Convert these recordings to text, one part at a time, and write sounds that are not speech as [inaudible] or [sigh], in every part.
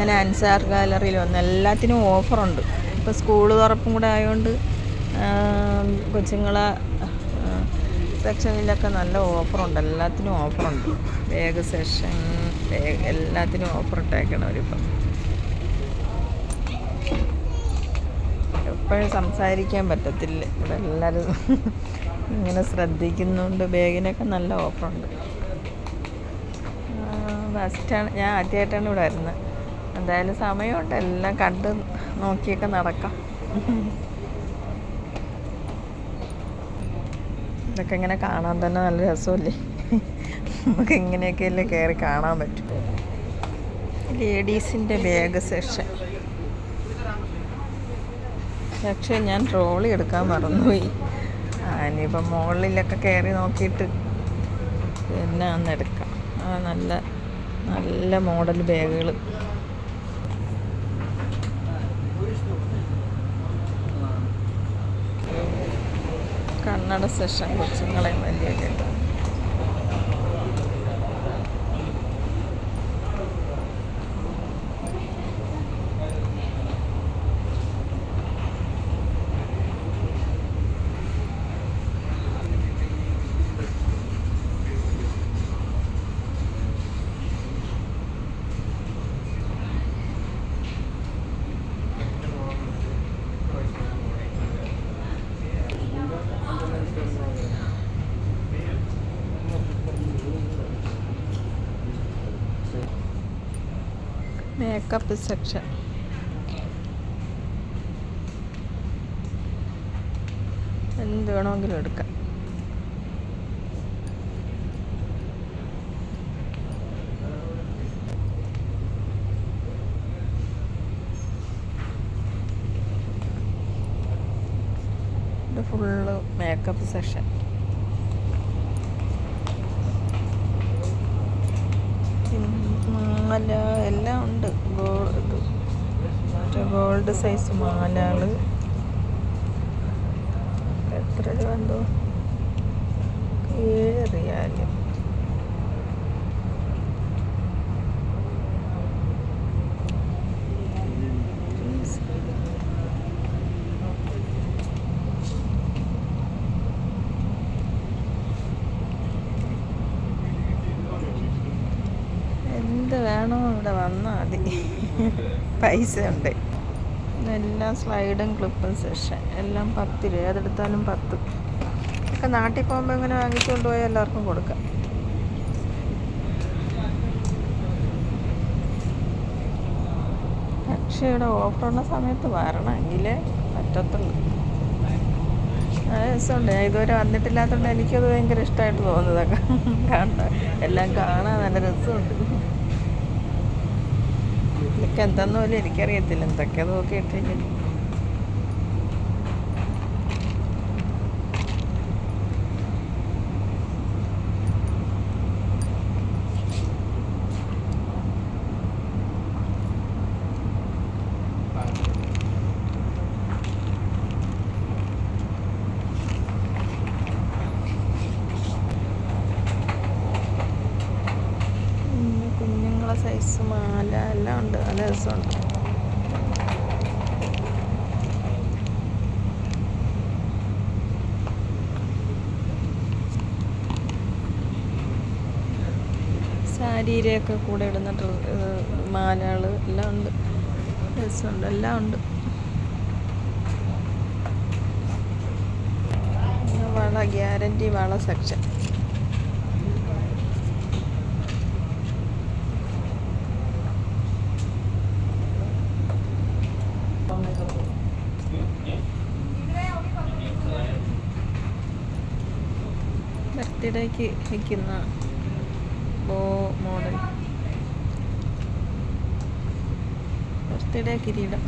അങ്ങനെ അൻസാർ ഗാലറിയിൽ വന്നു. എല്ലാത്തിനും ഓഫറുണ്ട്. ഇപ്പോൾ സ്കൂൾ തുറപ്പും കൂടെ ആയതുകൊണ്ട് കൊച്ചുങ്ങളെ സെക്ഷനിലൊക്കെ നല്ല ഓഫറുണ്ട്. എല്ലാത്തിനും ഓഫറുണ്ട്. വേഗ സെക്ഷൻ എല്ലാത്തിനും ഓഫർ ഇട്ടേക്കണം അവരിപ്പം എപ്പോഴും സംസാരിക്കാൻ പറ്റത്തില്ല. ഇവിടെ എല്ലാവരും ഇങ്ങനെ ശ്രദ്ധിക്കുന്നുണ്ട്. ബാഗിനൊക്കെ നല്ല ഓഫറുണ്ട്. ഫസ്റ്റാണ് ഞാൻ ആദ്യമായിട്ടാണ് ഇവിടെ വരുന്നത്. എന്തായാലും സമയമുണ്ട്. എല്ലാം കണ്ട് നോക്കിയൊക്കെ നടക്കാം. ഇതൊക്കെ ഇങ്ങനെ കാണാൻ തന്നെ നല്ല രസമല്ലേ? നമുക്ക് ഇങ്ങനെയൊക്കെയല്ലേ കയറി കാണാൻ പറ്റും. ലേഡീസിന്റെ ബാഗ് സെക്ഷൻ. പക്ഷേ ഞാൻ ട്രോളി എടുക്കാൻ മറന്നുപോയി. ഇനിയിപ്പം മുകളിലൊക്കെ കയറി നോക്കിയിട്ട് എന്നാന്ന് എടുക്കാം. ആ നല്ല നല്ല മോഡൽ ബാഗുകൾ കണ്ണട സെഷൻ കൊച്ചുങ്ങളെ വലിയ കേട്ടോ മേക്കപ്പ് സെക്ഷൻ എന്ത് വേണമെങ്കിലും എടുക്കാം. ഫുള്ള് മേക്കപ്പ് സെക്ഷൻ മാല എല്ലാം ഉണ്ട്. ഗോൾഡ് മറ്റേ ഗോൾഡ് സൈസ് മാലകൾ എത്ര രൂപ എന്തോ? ഏഴ് റിയാൽ എന്ത് വേണോ ഇവിടെ വന്നാൽ മതി [laughs] പൈസ ഉണ്ട് എല്ലാം സ്ലൈഡും ക്ലിപ്പും സെഷൻ എല്ലാം പത്ത് രൂപ അതെടുത്താലും പത്ത്. ഒക്കെ നാട്ടിൽ പോകുമ്പോൾ ഇങ്ങനെ വാങ്ങിച്ചുകൊണ്ട് പോയാൽ എല്ലാവർക്കും കൊടുക്കാം. പക്ഷേ ഇവിടെ ഓഫറുള്ള സമയത്ത് വരണമെങ്കിലേ പറ്റത്തുള്ളൂ. രസമുണ്ട്. ഞാൻ ഇതുവരെ വന്നിട്ടില്ലാത്തതുകൊണ്ട് എനിക്കത് ഭയങ്കര ഇഷ്ടമായിട്ട് തോന്നുന്നതൊക്കെ [laughs] കാണാൻ എല്ലാം കാണാൻ നല്ല രസമുണ്ട്. എന്താന്ന് പോലും എനിക്കറിയത്തില്ല. എന്തൊക്കെ നോക്കിയിട്ടിരിക്കുന്നു മാല എല്ലാം ഉണ്ട്. നല്ല രസമുണ്ട്. സാരിയിലൊക്കെ കൂടെ ഇടുന്ന മാലകൾ എല്ലാം ഉണ്ട്. രസമുണ്ട് എല്ലാം ഉണ്ട്. വള ഗ്യാരണ്ടി വള സെക്ഷൻ ബർത്ത്ഡേക്ക് വയ്ക്കുന്ന ബോ മോഡൽ. ബർത്ത്ഡേ കിരീടം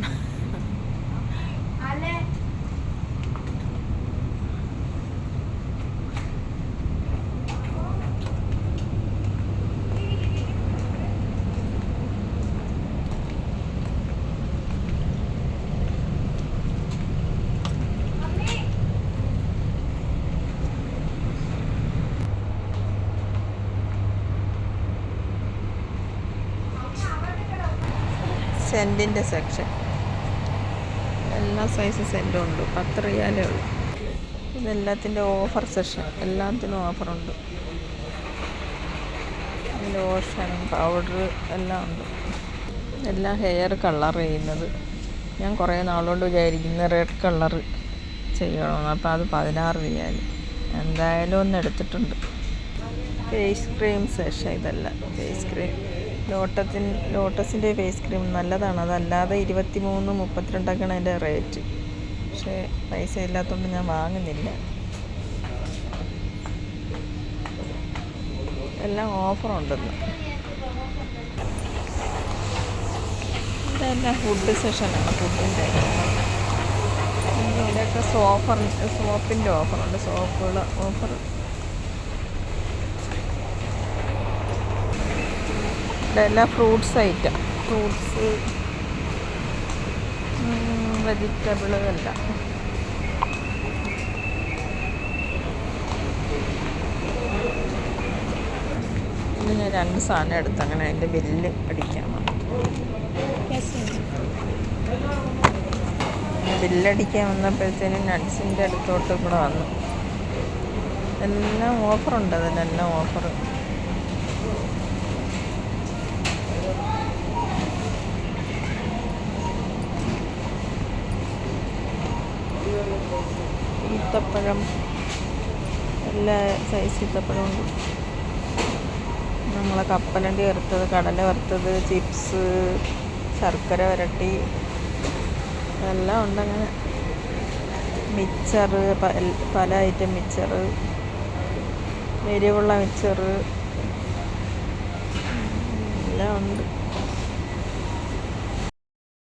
സെന്റിന്റെ സെക്ഷൻ. എല്ലാ സൈസ് സെന്റും ഉണ്ട്. പത്ത് റിയാലേ ഉള്ളൂ. ഇതെല്ലാത്തിന്റെ ഓഫർ സെക്ഷൻ. എല്ലാത്തിനും ഓഫറുണ്ട്. ലോഷൻ പൗഡർ എല്ലാം ഉണ്ട്. എല്ലാം ഹെയർ കളർ ചെയ്യുന്നത്. ഞാൻ കുറേ നാളുകൊണ്ട് വിചാരിക്കുന്ന റെഡ് കളർ ചെയ്യണമെന്ന്. അപ്പോൾ അത് പതിനാറ് റിയാൽ എന്തായാലും ഒന്ന് എടുത്തിട്ടുണ്ട്. ഫേസ് ക്രീം സെഷൻ ഇതല്ല. Face cream. ലോട്ടത്തിൻ ലോട്ടസിന്റെ ഫേസ് ക്രീം നല്ലതാണ്. അതല്ലാതെ ഇരുപത്തി മൂന്ന് മുപ്പത്തിരണ്ടൊക്കെയാണ് അതിന്റെ റേറ്റ്. പക്ഷേ പൈസ ഇല്ലാത്തതുകൊണ്ട് ഞാൻ വാങ്ങുന്നില്ല. എല്ലാം ഓഫറുണ്ടെന്ന്. ഇതെല്ലാം ഫുഡ് സെഷനാണ് ഫുഡിന്റെ ഇവിടെയൊക്കെ സോഫർ സോപ്പിന്റെ ഓഫറുണ്ട്. സോപ്പുകൾ ഓഫർ എല്ലാം ഫ്രൂട്ട്സ് ഐറ്റം ഫ്രൂട്ട്സ് വെജിറ്റബിൾ എല്ലാം. ഇത് ഞാൻ രണ്ട് സാധനം എടുത്ത് അങ്ങനെ അതിന്റെ ബില്ല് അടിക്കാൻ വന്നു. ബില്ലടിക്കാൻ വന്നപ്പോഴത്തേനും നട്സിന്റെ അടുത്തോട്ട് കൂടെ വന്നു. എല്ലാം ഓഫറുണ്ട് അതിനെല്ലാം ഓഫർ ഈത്തപ്പഴം എല്ലാ സൈസ് ഈത്തപ്പഴം ഉണ്ട്. നമ്മളെ കപ്പലണ്ടി വറുത്തത് കടല വറുത്തത് ചിപ്സ് ശർക്കര വരട്ടി. എല്ലാം ഉണ്ടങ്ങനെ മിച്ചർ പല ഐറ്റം മിച്ചർ എരിവുള്ള മിച്ചർ എല്ലാം ഉണ്ട്.